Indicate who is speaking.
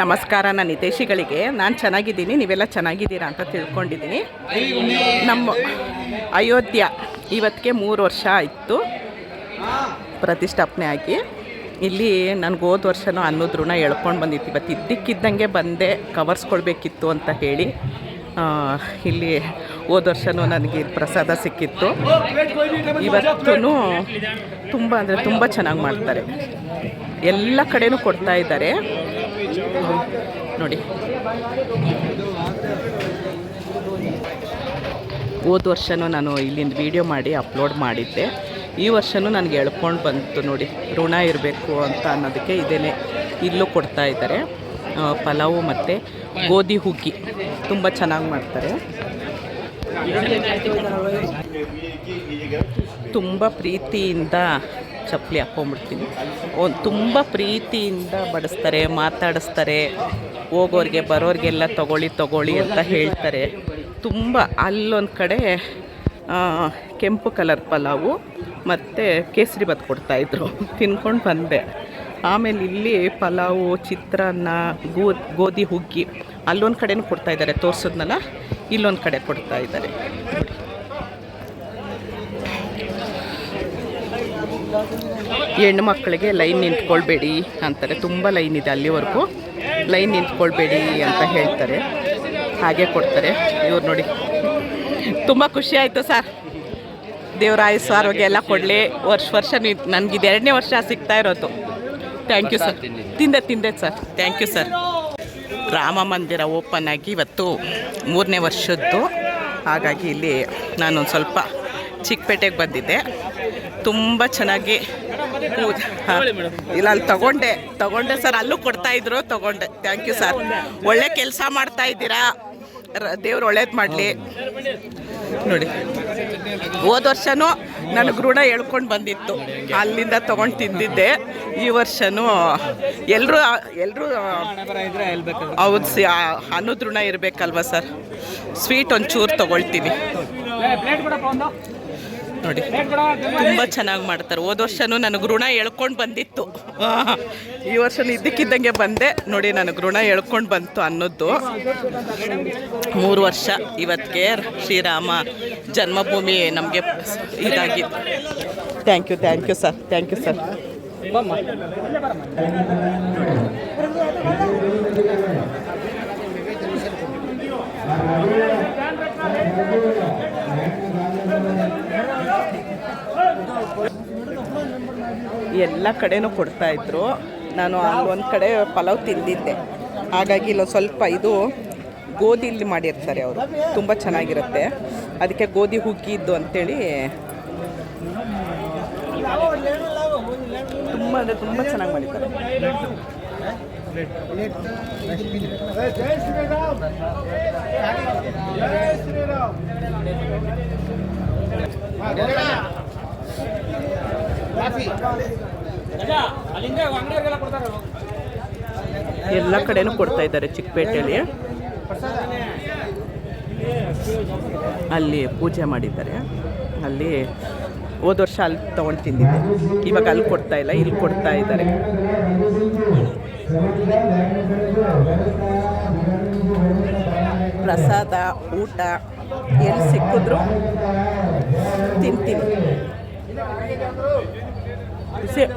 Speaker 1: ನಮಸ್ಕಾರ, ನನ್ನ ಹಿತೈಷಿಗಳಿಗೆ. ನಾನು ಚೆನ್ನಾಗಿದ್ದೀನಿ, ನೀವೆಲ್ಲ ಚೆನ್ನಾಗಿದ್ದೀರಾ ಅಂತ ತಿಳ್ಕೊಂಡಿದ್ದೀನಿ. ನಮ್ಮ ಅಯೋಧ್ಯ ಇವತ್ತಿಗೆ ಮೂರು ವರ್ಷ ಆಯಿತು ಪ್ರತಿಷ್ಠಾಪನೆ ಆಗಿ. ಇಲ್ಲಿ ನನಗೆ ಹೋದ ವರ್ಷನೂ ಅನ್ನೋದ್ರನ್ನ ಎಳ್ಕೊಂಡು ಬಂದಿತ್ತು. ಇವತ್ತು ಇದ್ದಕ್ಕಿದ್ದಂಗೆ ಬಂದೆ ಕವರ್ಸ್ಕೊಳ್ಬೇಕಿತ್ತು ಅಂತ ಹೇಳಿ ಇಲ್ಲಿ ಹೋದ ವರ್ಷನೂ ನನಗೆ ಪ್ರಸಾದ ಸಿಕ್ಕಿತ್ತು. ಇವತ್ತೂ ತುಂಬ ಅಂದರೆ ತುಂಬ ಚೆನ್ನಾಗಿ ಮಾಡ್ತಾರೆ. ಎಲ್ಲ ಕಡೆಯೂ ಕೊಡ್ತಾ ಇದ್ದಾರೆ. ನೋಡಿ. ಹೋದ ವರ್ಷನೂ ನಾನು ಇಲ್ಲಿಂದ ವಿಡಿಯೋ ಮಾಡಿ ಅಪ್ಲೋಡ್ ಮಾಡಿದ್ದೆ. ಈ ವರ್ಷನೂ ನನಗೆ ಎಳ್ಕೊಂಡು ಬಂತು ನೋಡಿ. ಋಣ ಇರಬೇಕು ಅಂತ ಅನ್ನೋದಕ್ಕೆ ಇದೇನೆ ಇಲ್ಲೂ ಕೊಡ್ತಾ ಇದ್ದಾರೆ. ಪಲಾವು ಮತ್ತು ಗೋಧಿ ಹುಗ್ಗಿ. ತುಂಬ ಚೆನ್ನಾಗಿ ಮಾಡ್ತಾರೆ. ತುಂಬ ಪ್ರೀತಿಯಿಂದ ಚಪ್ಪಲಿ ಹಾಕ್ಕೊಂಬಿಡ್ತೀನಿ ಒಂದು ತುಂಬ ಪ್ರೀತಿಯಿಂದ ಬಡಿಸ್ತಾರೆ, ಮಾತಾಡಿಸ್ತಾರೆ. ಹೋಗೋರಿಗೆ, ಬರೋರಿಗೆಲ್ಲ ತಗೊಳ್ಳಿ ತಗೊಳ್ಳಿ ಅಂತ ಹೇಳ್ತಾರೆ. ತುಂಬ ಅಲ್ಲೊಂದು ಕಡೆ ಕೆಂಪು ಕಲರ್ ಪಲಾವು ಮತ್ತು ಕೇಸರಿ ಬತ್ ಕೊಡ್ತಾಯಿದ್ರು ತಿನ್ಕೊಂಡು ಬಂದೆ. ಆಮೇಲೆ ಇಲ್ಲಿ ಪಲಾವು, ಚಿತ್ರಾನ್ನ, ಗೋ, ಗೋಧಿ ಹುಗ್ಗಿ ಅಲ್ಲೊಂದು ಕಡೆನೂ ಕೊಡ್ತಾಯಿದ್ದಾರೆ ತೋರಿಸೋದ್ನಲ್ಲ? ಇಲ್ಲೊಂದು ಕಡೆ ಕೊಡ್ತಾ ಇದ್ದಾರೆ. ಹೆಣ್ಣು ಮಕ್ಕಳಿಗೆ ಲೈನ್ ನಿಂತ್ಕೊಳ್ಬೇಡಿ ಅಂತಾರೆ. ತುಂಬ ಲೈನ್ ಇದೆ ಅಲ್ಲಿವರೆಗೂ. ಲೈನ್ ನಿಂತ್ಕೊಳ್ಬೇಡಿ ಅಂತ ಹೇಳ್ತಾರೆ. ಹಾಗೆ ಕೊಡ್ತಾರೆ. ಇವ್ರು ನೋಡಿ. ತುಂಬ ಖುಷಿ ಆಯಿತು ಸರ್. ದೇವ್ರ ಆಯುಸ್ಸು, ಆರೋಗ್ಯ ಎಲ್ಲ ಕೊಡಲಿ. ವರ್ಷ ವರ್ಷ ನೀವು ನನಗೆ ಇದು ಎರಡನೇ ವರ್ಷ ಸಿಗ್ತಾ ಇರೋದು. ಥ್ಯಾಂಕ್ ಯು ಸರ್ ತಿಂದೆ ತಿಂದೆ sir thank you sir Rama Mandira open ಆಗಿ ಇವತ್ತು ಮೂರನೇ ವರ್ಷದ್ದು. ಹಾಗಾಗಿ ಇಲ್ಲಿ ನಾನೊಂದು ಸ್ವಲ್ಪ ಚಿಕ್ಕಪೇಟೆಗೆ ಬಂದಿದ್ದೆ. ತುಂಬ ಚೆನ್ನಾಗಿ. ಇಲ್ಲ, ಅಲ್ಲಿ ತಗೊಂಡೆ. ತಗೊಂಡೆ ಸರ್, ಅಲ್ಲೂ ಕೊಡ್ತಾ ಇದ್ರು, ತಗೊಂಡೆ. ಥ್ಯಾಂಕ್ ಯು ಸರ್ ಒಳ್ಳೆ ಕೆಲಸ ಮಾಡ್ತಾ ಇದ್ದೀರಾ? ದೇವ್ರು ಒಳ್ಳೇದು ಮಾಡಲಿ. ನೋಡಿ. ಹೋದ ವರ್ಷನೂ ನನಗೆ ಋಣ ಹೇಳ್ಕೊಂಡು ಬಂದಿತ್ತು. ಅಲ್ಲಿಂದ ತೊಗೊಂಡು ತಿಂದಿದ್ದೆ. ಈ ವರ್ಷನೂ ಎಲ್ಲರೂ ಎಲ್ಲರೂ ಹೌದು ಸಿ ಅನ್ನೋದು ಋಣ ಇರಬೇಕಲ್ವ, ಸರ್? ಸ್ವೀಟ್ ಒಂಚೂರು ತೊಗೊಳ್ತೀನಿ. ನೋಡಿ, ತುಂಬ ಚೆನ್ನಾಗಿ ಮಾಡ್ತಾರೆ. ಹೋದ ವರ್ಷನೂ ನನಗೆ ಋಣ ಎಳ್ಕೊಂಡು ಬಂದಿತ್ತು. ಈ ವರ್ಷನೂ ಇದ್ದಕ್ಕಿದ್ದಂಗೆ ಬಂದೆ. ನೋಡಿ, ನನಗೆ ಋಣ ಎಳ್ಕೊಂಡು ಬಂತು ಅನ್ನೋದು. ಮೂರು ವರ್ಷ ಇವತ್ತಿಗೆ ಶ್ರೀರಾಮ ಜನ್ಮಭೂಮಿ ನಮಗೆ ಇದಾಗಿತ್ತು. Thank you thank you sir thank you sir ಎಲ್ಲ ಕಡೆನೂ ಕೊಡ್ತಾ ಇದ್ರು. ನಾನು ಅಲ್ಲೊಂದು ಕಡೆ ಪಲಾವ್ ತಿಂದಿದ್ದೆ. ಹಾಗಾಗಿ ಇಲ್ಲೊಂದು ಸ್ವಲ್ಪ ಇದು ಗೋಧಿಲಿ ಮಾಡಿರ್ತಾರೆ ಅವರು. ತುಂಬ ಚೆನ್ನಾಗಿರುತ್ತೆ. ಅದಕ್ಕೆ ಗೋಧಿ ಹುಗ್ಗಿದ್ದು ಅಂತೇಳಿ. ತುಂಬ ಅಂದರೆ ತುಂಬ ಚೆನ್ನಾಗಿ ಮಾಡಿದ್ದಾರೆ ಎಲ್ಲ ಕಡೆನೂ ಕೊಡ್ತಾ ಇದ್ದಾರೆ ಚಿಕ್ಕಪೇಟೆಯಲ್ಲಿ. ಅಲ್ಲಿ ಪೂಜೆ ಮಾಡಿದ್ದಾರೆ. ಅಲ್ಲಿ ಹೋದ ವರ್ಷ ಅಲ್ಲಿ ತೊಗೊಂಡು ತಿಂದಿದ್ದೆ. ಇವಾಗ ಅಲ್ಲಿ ಕೊಡ್ತಾ ಇಲ್ಲ, ಇಲ್ಲಿ ಕೊಡ್ತಾ ಇದ್ದಾರೆ. ಪ್ರಸಾದ, ಊಟ ಎಲ್ಲಿ ಸಿಕ್ಕಿದ್ರು ತಿಂತೀನಿ. ಸೇಮ್